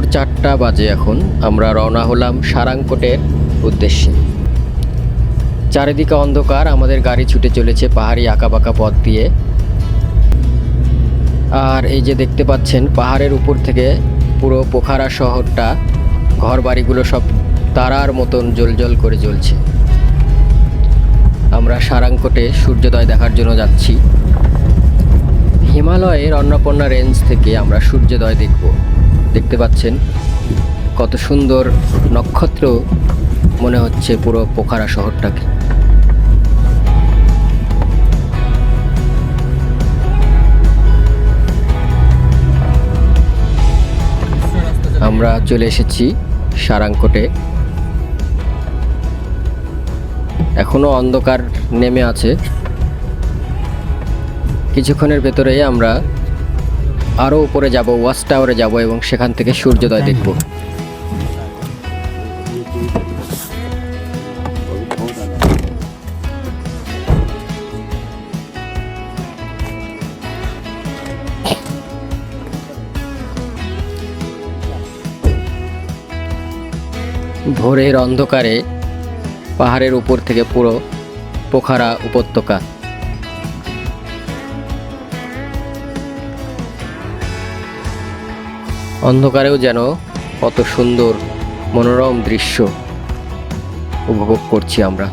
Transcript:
ভোর চারটা বাজে এখন। আমরা রওনা হলাম সারাংকোটের উদ্দেশ্যে। চারিদিকে অন্ধকার, আমাদের গাড়ি ছুটে চলেছে পাহাড়ি আঁকাবাঁকা পথ দিয়ে। আর এই যে দেখতে পাচ্ছেন, পাহাড়ের উপর থেকে পুরো পোখারা শহরটা ঘর বাড়িগুলো সব তারার মতন জ্বলজ্বল করে জ্বলছে। আমরা সারাংকোটে সূর্যোদয় দেখার জন্য যাচ্ছি। হিমালয়ের অন্নপূর্ণা রেঞ্জ থেকে আমরা সূর্যোদয় দেখব। দেখতে পাচ্ছেন। কত সুন্দর নক্ষত্র মনে হচ্ছে পুরো পোখারা শহরটাকে। আমরা চলে এসেছি সারাংকোটে। এখনও অন্ধকার নেমে আছে। কিছুক্ষণের ভেতরেই আমরা আরও উপরে যাব, ওয়াচ টাওয়ারে যাব এবং সেখান থেকে সূর্যোদয় দেখব। ভোরের অন্ধকারে পাহাড়ের উপর থেকে পুরো পোখারা উপত্যকা। অন্ধকারেও যেন কত সুন্দর মনোরম দৃশ্য উপভোগ করছি আমরা।